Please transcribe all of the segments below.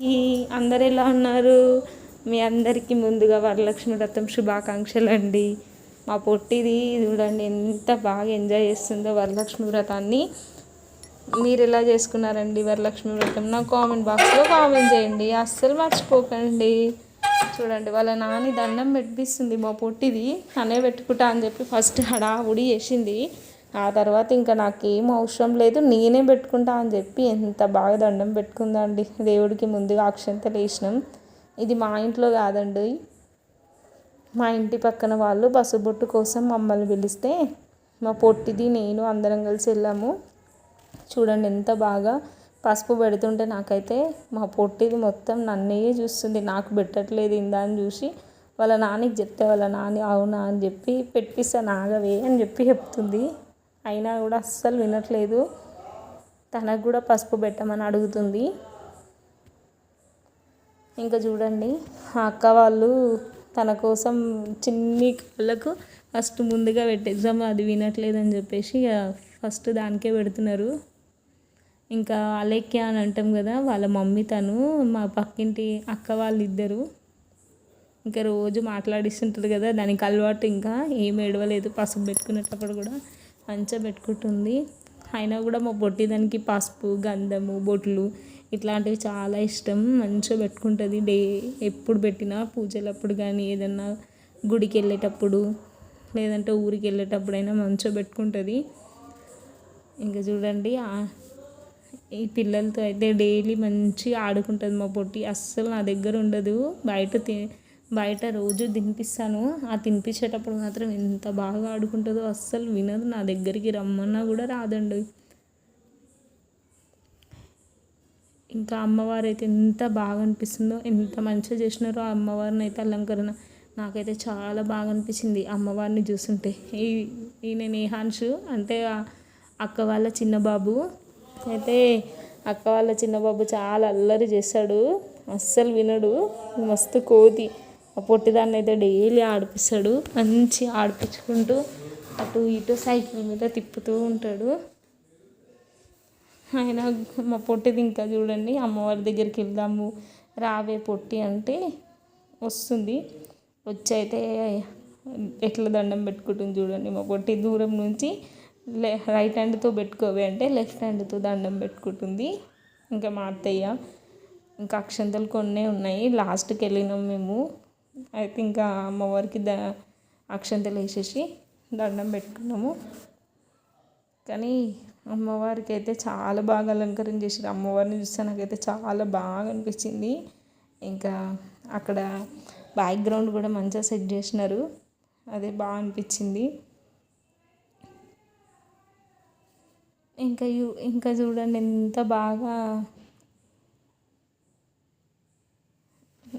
ఈ అందరు ఎలా ఉన్నారు? మీ అందరికీ ముందుగా వరలక్ష్మి వ్రతం శుభాకాంక్షలు అండి మా పొట్టిది చూడండి ఎంత బాగా ఎంజాయ్ చేస్తుందో వరలక్ష్మి వ్రతాన్ని. మీరు ఎలా చేసుకున్నారండి వరలక్ష్మి వ్రతం? నా కామెంట్ బాక్స్లో కామెంట్ చేయండి. అస్సలు మర్చిపోకండి. చూడండి వాళ్ళ నాని దండం పెట్టిస్తుంది మా పొట్టిది. అనే పెట్టుకుంటా అని చెప్పి ఫస్ట్ హడావుడి చేసింది. ఆ తర్వాత ఇంకా నాకేం అవసరం లేదు నేనే పెట్టుకుంటా అని చెప్పి ఎంత బాగా దండం పెట్టుకుందండి. దేవుడికి ముందుగా అక్షంతలు వేసినాం ఇది మా ఇంట్లో కాదండి. మా ఇంటి పక్కన వాళ్ళు పసుబొట్టు కోసం మమ్మల్ని పిలిస్తే మా పొట్టిది నేను అందరం కలిసి వెళ్ళాము. చూడండి ఎంత బాగా పసుపు పెడుతుంటే నాకైతే మా పొట్టిది మొత్తం నన్నే చూస్తుంది. నాకు పెట్టట్లేదు ఇందా అని చూసి వాళ్ళ నాన్నకి చెప్తే వాళ్ళ నాన్న అవునా అని చెప్పి పెట్టిస్తాను ఆగవే అని చెప్పి చెప్తుంది. అయినా కూడా అస్సలు వినట్లేదు. తనకు కూడా పసుపు పెట్టమని అడుగుతుంది. ఇంకా చూడండి ఆ అక్క వాళ్ళు తన కోసం చిన్ని కళ్ళకు ఫస్ట్ ముందుగా పెట్టేద్దాం అది వినట్లేదని చెప్పేసి ఇక ఫస్ట్ దానికే పెడుతున్నారు. ఇంకా అలేఖ్య అని అంటాం కదా వాళ్ళ మమ్మీ తను మా పక్కింటి అక్క వాళ్ళు ఇద్దరు ఇంకా రోజు మాట్లాడిస్తుంటుంది కదా దానికి అలవాటు ఇంకా ఏం ఏడవలేదు పసుపు పెట్టుకునేటప్పుడు కూడా. మంచిగా పెట్టుకుంటుంది అయినా కూడా మా పొట్టి దానికి పసుపు గంధము బొట్లు ఇట్లాంటివి చాలా ఇష్టం. మంచిగా పెట్టుకుంటుంది. డే ఎప్పుడు పెట్టినా పూజలప్పుడు కానీ ఏదన్నా గుడికి వెళ్ళేటప్పుడు లేదంటే ఊరికి వెళ్ళేటప్పుడైనా మంచిగా పెట్టుకుంటుంది. ఇంకా చూడండి ఈ పిల్లలతో అయితే డైలీ మంచిగా ఆడుకుంటుంది మా పొట్టి అస్సలు నా దగ్గర ఉండదు. బయట తి బయట రోజు తినిపిస్తాను. ఆ తినిపించేటప్పుడు మాత్రం ఎంత బాగా ఆడుకుంటుందో అస్సలు వినదు. నా దగ్గరికి రమ్మన్నా కూడా రాదండి. ఇంకా అమ్మవారు అయితే ఎంత బాగా అనిపిస్తుందో ఎంత మంచిగా చేసినారో ఆ అమ్మవారిని అయితే అలంకరణ నాకైతే చాలా బాగా అనిపించింది. అమ్మవారిని చూస్తుంటే. ఈ ఈయన నేహాన్షు అంటే అక్క వాళ్ళ చిన్న బాబు. అయితే అక్క వాళ్ళ చిన్న బాబు చాలా అల్లరి చేస్తాడు. అస్సలు వినడు. మస్తు కోతి. పొట్టిదాన్ని అయితే డైలీ ఆడిపిస్తాడు. మంచి ఆడిపించుకుంటూ అటు ఇటు సైకిల్ మీద తిప్పుతూ ఉంటాడు. ఆయన మా పొట్టిది ఇంకా చూడండి అమ్మవారి దగ్గరికి వెళ్దాము రావే పొట్టి అంటే వస్తుంది. వచ్చి అయితే ఎట్లా దండం పెట్టుకుంటుంది చూడండి మా పొట్టి దూరం నుంచి లే రైట్ హ్యాండ్తో పెట్టుకోవే అంటే లెఫ్ట్ హ్యాండ్తో దండం పెట్టుకుంటుంది. ఇంకా మా అత్తయ్య ఇంకా అక్షంతలు కొన్నే ఉన్నాయి. లాస్ట్కి వెళ్ళినాం మేము. అయితే ఇంకా అమ్మవారికి ద అక్షంతలు వేసేసి దండం పెట్టుకున్నాము. కానీ అమ్మవారికి అయితే చాలా బాగా అలంకరణ చేసారు అమ్మవారిని చూస్తే నాకైతే చాలా బాగా అనిపించింది. ఇంకా అక్కడ బ్యాక్గ్రౌండ్ కూడా మంచిగా సెట్ చేసినారు. అదే బాగా అనిపించింది. ఇంకా ఇంకా చూడండి ఎంత బాగా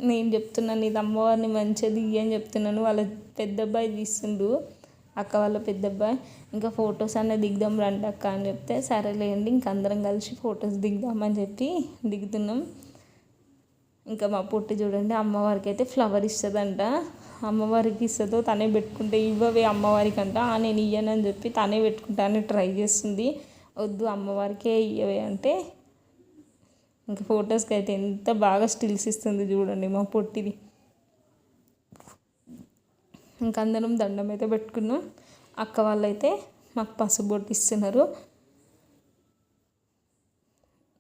నేను చెప్తున్నాను ఇది అమ్మవారిని మంచిది అని చెప్తున్నాను. వాళ్ళ పెద్ద అబ్బాయి తీస్తుండు. అక్క వాళ్ళ పెద్ద అబ్బాయి ఇంకా ఫొటోస్ అన్న దిగుదాం రండి అక్క అని చెప్తే సరేలేండి ఇంక అందరం కలిసి ఫొటోస్ దిగుదామని చెప్పి దిగుతున్నాం. ఇంకా మా పుట్టి చూడండి అమ్మవారికి అయితే ఫ్లవర్ ఇస్తుందంట. అమ్మవారికి ఇస్తుందో తనే పెట్టుకుంటే ఇవ్వవే అమ్మవారికి అంట నేను ఇయ్యనని చెప్పి తనే పెట్టుకుంటానని ట్రై చేస్తుంది. వద్దు అమ్మవారికే ఇయ్యవే అంటే ఇంకా ఫొటోస్కి అయితే ఎంత బాగా స్టిల్స్ ఇస్తుంది చూడండి మా పొట్టిది. ఇంకా అందరం దండం అయితే పెట్టుకున్నాం. అక్క వాళ్ళైతే మాకు పసుపు ఇస్తున్నారు.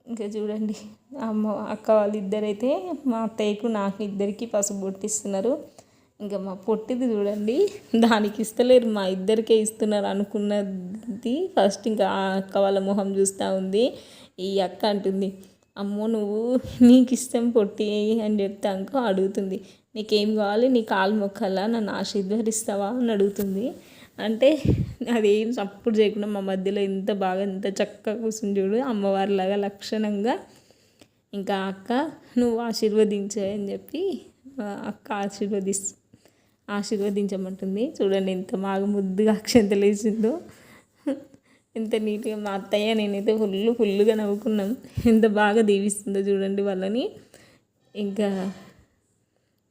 ఇంకా చూడండి అమ్మ అక్క వాళ్ళు ఇద్దరైతే మా అత్తయ్యకు నాకు ఇద్దరికి పసుపు ఇస్తున్నారు. ఇంకా మా పొట్టిది చూడండి దానికి ఇస్తలేరు మా ఇద్దరికే ఇస్తున్నారు అనుకున్నది. ఫస్ట్ ఇంకా ఆ అక్క వాళ్ళ మొహం చూస్తూ ఉంది. ఈ అక్క అంటుంది అమ్మో నువ్వు నీకు ఇష్టం పొట్టి అని చెప్తే అంకో అడుగుతుంది. నీకేం కావాలి? నీ కాలు మొక్కలా నన్ను ఆశీర్వదిస్తావా అని అడుగుతుంది. అంటే అదేం సప్పుడు చేయకుండా మా మధ్యలో ఎంత బాగా ఎంత చక్కగా కూర్చుని చూడు అమ్మవారిలాగా లక్షణంగా. ఇంకా అక్క నువ్వు ఆశీర్వదించే అని చెప్పి అక్క ఆశీర్వదిస్ ఆశీర్వదించమంటుంది. చూడండి ఎంత బాగా ముద్దుగా అక్షంతలు వేసిందో. ఎంత నీట్గా మా అత్తయ్య నేనైతే ఫుల్ ఫుల్గా నవ్వుకున్నాం. ఎంత బాగా దీవిస్తుందో చూడండి వాళ్ళని. ఇంకా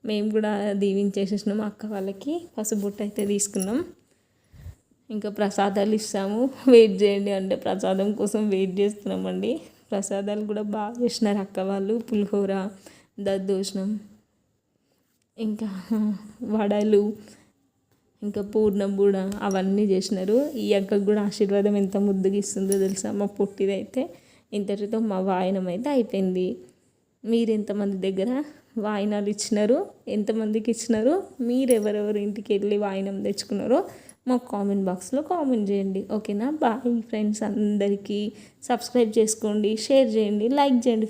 మేము కూడా దీవించేసేసినాం అక్క వాళ్ళకి. పసుబుట్ట అయితే తీసుకున్నాం. ఇంకా ప్రసాదాలు ఇస్తాము. వెయిట్ చేయండి అంటే ప్రసాదం కోసం వెయిట్ చేస్తున్నామండి. ప్రసాదాలు కూడా బాగా చేసినారు అక్క వాళ్ళు. పులిహోర దద్దోషణం ఇంకా వడలు ఇంకా పూర్ణం కూడా అవన్నీ చేసినారు. ఈ అక్కకు కూడా ఆశీర్వాదం ఎంత ముద్దుగా ఇస్తుందో తెలుసా? మా పొట్టిదైతే ఇంతటితో మా వాయనం అయితే అయిపోయింది. మీరు ఎంతమంది దగ్గర వాయినాలు ఇచ్చినారు? ఎంతమందికి ఇచ్చినారు? మీరు ఎవరెవరి ఇంటికి వెళ్ళి వాయినం తెచ్చుకున్నారో మాకు కామెంట్ బాక్స్లో కామెంట్ చేయండి. ఓకేనా? బాయ్ ఫ్రెండ్స్ అందరికీ సబ్స్క్రైబ్ చేసుకోండి షేర్ చేయండి లైక్ చేయండి.